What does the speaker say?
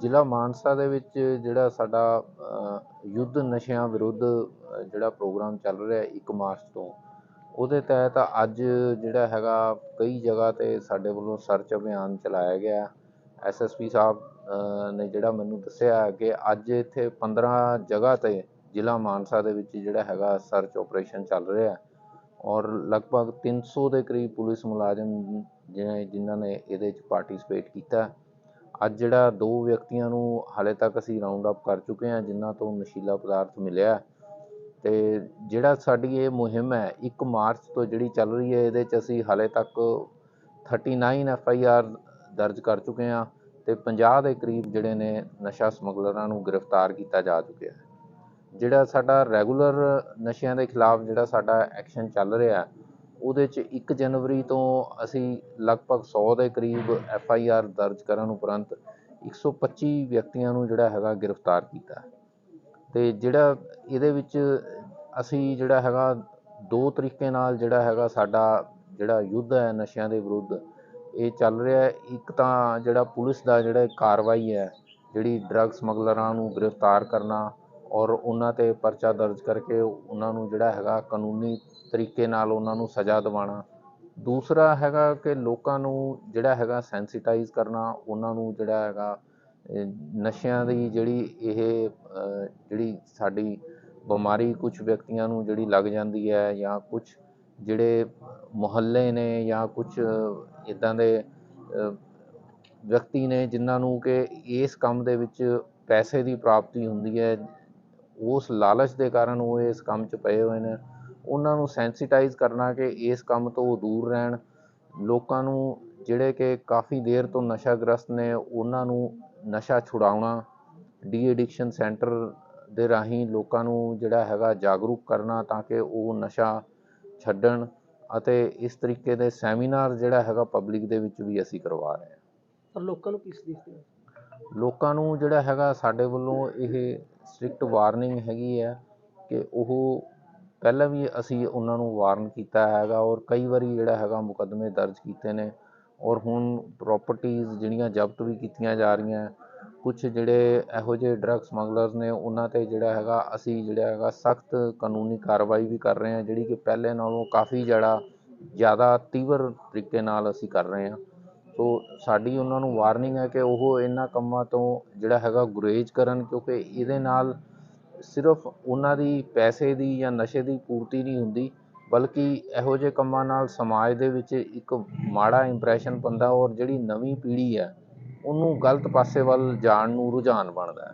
ਜ਼ਿਲ੍ਹਾ ਮਾਨਸਾ ਦੇ ਵਿੱਚ ਜਿਹੜਾ ਸਾਡਾ ਯੁੱਧ ਨਸ਼ਿਆਂ ਵਿਰੁੱਧ ਜਿਹੜਾ ਪ੍ਰੋਗਰਾਮ ਚੱਲ ਰਿਹਾ ਇੱਕ ਮਾਰਚ ਤੋਂ, ਉਹਦੇ ਤਹਿਤ ਅੱਜ ਜਿਹੜਾ ਹੈਗਾ ਕਈ ਜਗ੍ਹਾ ਤੇ ਸਾਡੇ ਵੱਲੋਂ ਸਰਚ ਅਭਿਆਨ ਚਲਾਇਆ ਗਿਆ। ਐਸਐਸਪੀ ਸਾਹਿਬ ਨੇ ਜਿਹੜਾ ਮੈਨੂੰ ਦੱਸਿਆ ਕਿ ਅੱਜ ਇੱਥੇ 15 ਜਗ੍ਹਾ ਤੇ ਜ਼ਿਲ੍ਹਾ ਮਾਨਸਾ ਦੇ ਵਿੱਚ ਜਿਹੜਾ ਹੈਗਾ ਸਰਚ ਆਪਰੇਸ਼ਨ ਚੱਲ ਰਿਹਾ। ਔਰ ਲਗਭਗ 300 ਦੇ ਕਰੀਬ ਪੁਲਿਸ ਮੁਲਾਜ਼ਮ ਜਿਨ੍ਹਾਂ ਜਿਨ੍ਹਾਂ ਨੇ ਇਹਦੇ 'ਚ ਪਾਰਟੀਸਪੇਟ ਕੀਤਾ। ਅੱਜ ਜਿਹੜਾ ਦੋ ਵਿਅਕਤੀਆਂ ਨੂੰ ਹਾਲੇ ਤੱਕ ਅਸੀਂ ਰਾਊਂਡ ਅਪ ਕਰ ਚੁੱਕੇ ਹਾਂ, ਜਿਨ੍ਹਾਂ ਤੋਂ ਨਸ਼ੀਲਾ ਪਦਾਰਥ ਮਿਲਿਆ ਅਤੇ ਜਿਹੜਾ ਸਾਡੀ ਇਹ ਮੁਹਿੰਮ ਹੈ, ਇੱਕ ਮਾਰਚ ਤੋਂ ਜਿਹੜੀ ਚੱਲ ਰਹੀ ਹੈ, ਇਹਦੇ 'ਚ ਅਸੀਂ ਹਾਲੇ ਤੱਕ 39 ਐਫ ਆਈ ਆਰ ਦਰਜ ਕਰ ਚੁੱਕੇ ਹਾਂ ਅਤੇ ਪੰਜਾਹ ਦੇ ਕਰੀਬ ਜਿਹੜੇ ਨੇ ਨਸ਼ਾ ਸਮਗਲਰਾਂ ਨੂੰ ਗ੍ਰਿਫਤਾਰ ਕੀਤਾ ਜਾ ਚੁੱਕਿਆ ਹੈ। ਜਿਹੜਾ ਸਾਡਾ ਰੈਗੂਲਰ ਨਸ਼ਿਆਂ ਦੇ ਖਿਲਾਫ ਜਿਹੜਾ ਸਾਡਾ ਐਕਸ਼ਨ ਚੱਲ ਰਿਹਾ ਉਹਦੇ 'ਚ ਇੱਕ ਜਨਵਰੀ ਤੋਂ ਅਸੀਂ ਲਗਭਗ ਸੌ ਦੇ ਕਰੀਬ ਐਫ ਆਈ ਆਰ ਦਰਜ ਕਰਨ ਉਪਰੰਤ 125 ਵਿਅਕਤੀਆਂ ਨੂੰ ਜਿਹੜਾ ਹੈਗਾ ਗ੍ਰਿਫਤਾਰ ਕੀਤਾ। ਅਤੇ ਜਿਹੜਾ ਇਹਦੇ ਵਿੱਚ ਅਸੀਂ ਜਿਹੜਾ ਹੈਗਾ ਦੋ ਤਰੀਕੇ ਨਾਲ ਜਿਹੜਾ ਹੈਗਾ ਸਾਡਾ ਜਿਹੜਾ ਯੁੱਧ ਹੈ ਨਸ਼ਿਆਂ ਦੇ ਵਿਰੁੱਧ, ਇਹ ਚੱਲ ਰਿਹਾ ਇੱਕ ਤਾਂ ਜਿਹੜਾ ਪੁਲਿਸ ਦਾ ਜਿਹੜਾ ਕਾਰਵਾਈ ਹੈ, ਜਿਹੜੀ ਡਰੱਗ ਸਮਗਲਰਾਂ ਨੂੰ ਗ੍ਰਿਫਤਾਰ ਕਰਨਾ ਔਰ ਉਹਨਾਂ ਤੇ ਪਰਚਾ ਦਰਜ ਕਰਕੇ ਉਹਨਾਂ ਨੂੰ ਜਿਹੜਾ ਹੈਗਾ ਕਾਨੂੰਨੀ ਤਰੀਕੇ ਨਾਲ ਉਹਨਾਂ ਨੂੰ ਸਜ਼ਾ ਦਿਵਾਉਣਾ। ਦੂਸਰਾ ਹੈਗਾ ਕਿ ਲੋਕਾਂ ਨੂੰ ਜਿਹੜਾ ਹੈਗਾ ਸੈਂਸੀਟਾਈਜ਼ ਕਰਨਾ, ਉਹਨਾਂ ਨੂੰ ਜਿਹੜਾ ਹੈਗਾ ਨਸ਼ਿਆਂ ਦੀ ਜਿਹੜੀ ਇਹ ਜਿਹੜੀ ਸਾਡੀ ਬਿਮਾਰੀ ਕੁਝ ਵਿਅਕਤੀਆਂ ਨੂੰ ਜਿਹੜੀ ਲੱਗ ਜਾਂਦੀ ਹੈ ਜਾਂ ਕੁਝ ਜਿਹੜੇ ਮੁਹੱਲੇ ਨੇ ਜਾਂ ਕੁਝ ਇੱਦਾਂ ਦੇ ਵਿਅਕਤੀ ਨੇ ਜਿਨ੍ਹਾਂ ਨੂੰ ਕਿ ਇਸ ਕੰਮ ਦੇ ਵਿੱਚ ਪੈਸੇ ਦੀ ਪ੍ਰਾਪਤੀ ਹੁੰਦੀ ਹੈ ਉਸ ਲਾਲਚ ਦੇ ਕਾਰਨ ਉਹ ਇਸ ਕੰਮ 'ਚ ਪਏ ਹੋਏ ਨੇ। ਉਹਨਾਂ ਨੂੰ ਸੈਂਸਿਟਾਈਜ਼ ਕਰਨਾ ਕਿ ਇਸ ਕੰਮ ਤੋਂ ਉਹ ਦੂਰ ਰਹਿਣ। ਲੋਕਾਂ ਨੂੰ ਜਿਹੜੇ ਕਿ ਕਾਫੀ ਦੇਰ ਤੋਂ ਨਸ਼ਾਗ੍ਰਸਤ ਨੇ ਉਹਨਾਂ ਨੂੰ ਨਸ਼ਾ ਛੁਡਾਉਣਾ ਡੀ ਐਡਿਕਸ਼ਨ ਸੈਂਟਰ ਦੇ ਰਾਹੀਂ ਲੋਕਾਂ ਨੂੰ ਜਿਹੜਾ ਹੈਗਾ ਜਾਗਰੂਕ ਕਰਨਾ ਤਾਂ ਕਿ ਉਹ ਨਸ਼ਾ ਛੱਡਣ ਅਤੇ ਇਸ ਤਰੀਕੇ ਦੇ ਸੈਮੀਨਾਰ ਜਿਹੜਾ ਹੈਗਾ ਪਬਲਿਕ ਦੇ ਵਿੱਚ ਵੀ ਅਸੀਂ ਕਰਵਾ ਰਹੇ ਹਾਂ। ਪਰ ਲੋਕਾਂ ਨੂੰ ਕਿਸ ਦੀ ਲੋਕਾਂ ਨੂੰ ਜਿਹੜਾ ਹੈਗਾ ਸਾਡੇ ਵੱਲੋਂ ਇਹ ਸਟ੍ਰਿਕਟ ਵਾਰਨਿੰਗ ਹੈਗੀ ਹੈ ਕਿ ਉਹ ਪਹਿਲਾਂ ਵੀ ਅਸੀਂ ਉਹਨਾਂ ਨੂੰ ਵਾਰਨ ਕੀਤਾ ਹੈਗਾ ਔਰ ਕਈ ਵਾਰੀ ਜਿਹੜਾ ਹੈਗਾ ਮੁਕੱਦਮੇ ਦਰਜ ਕੀਤੇ ਨੇ ਔਰ ਹੁਣ ਪ੍ਰੋਪਰਟੀਜ਼ ਜਿਹੜੀਆਂ ਜ਼ਬਤ ਵੀ ਕੀਤੀਆਂ ਜਾ ਰਹੀਆਂ, ਕੁਛ ਜਿਹੜੇ ਇਹੋ ਜਿਹੇ ਡਰੱਗ ਸਮਗਲਰਸ ਨੇ ਉਹਨਾਂ ਤੇ ਜਿਹੜਾ ਹੈਗਾ ਅਸੀਂ ਜਿਹੜਾ ਹੈਗਾ ਸਖਤ ਕਾਨੂੰਨੀ ਕਾਰਵਾਈ ਵੀ ਕਰ ਰਹੇ ਹਾਂ, ਜਿਹੜੀ ਕਿ ਪਹਿਲੇ ਨਾਲੋਂ ਕਾਫੀ ਜਿਹੜਾ ਜ਼ਿਆਦਾ ਤੀਵਰ ਤਰੀਕੇ ਨਾਲ ਅਸੀਂ ਕਰ ਰਹੇ ਹਾਂ। ਸੋ ਸਾਡੀ ਉਹਨਾਂ ਨੂੰ ਵਾਰਨਿੰਗ ਹੈ ਕਿ ਉਹ ਇਹਨਾਂ ਕੰਮਾਂ ਤੋਂ ਜਿਹੜਾ ਹੈਗਾ ਗੁਰੇਜ਼ ਕਰਨ, ਕਿਉਂਕਿ ਇਹਦੇ ਨਾਲ ਸਿਰਫ ਉਹਨਾਂ ਦੀ ਪੈਸੇ ਦੀ ਜਾਂ ਨਸ਼ੇ ਦੀ ਪੂਰਤੀ ਨਹੀਂ ਹੁੰਦੀ, ਬਲਕਿ ਇਹੋ ਜਿਹੇ ਕੰਮਾਂ ਨਾਲ ਸਮਾਜ ਦੇ ਵਿੱਚ ਇੱਕ ਮਾੜਾ ਇੰਪਰੈਸ਼ਨ ਪੈਂਦਾ ਔਰ ਜਿਹੜੀ ਨਵੀਂ ਪੀੜ੍ਹੀ ਹੈ, ਉਹਨੂੰ ਗਲਤ ਪਾਸੇ ਵੱਲ ਜਾਣ ਨੂੰ ਰੁਝਾਨ ਬਣਦਾ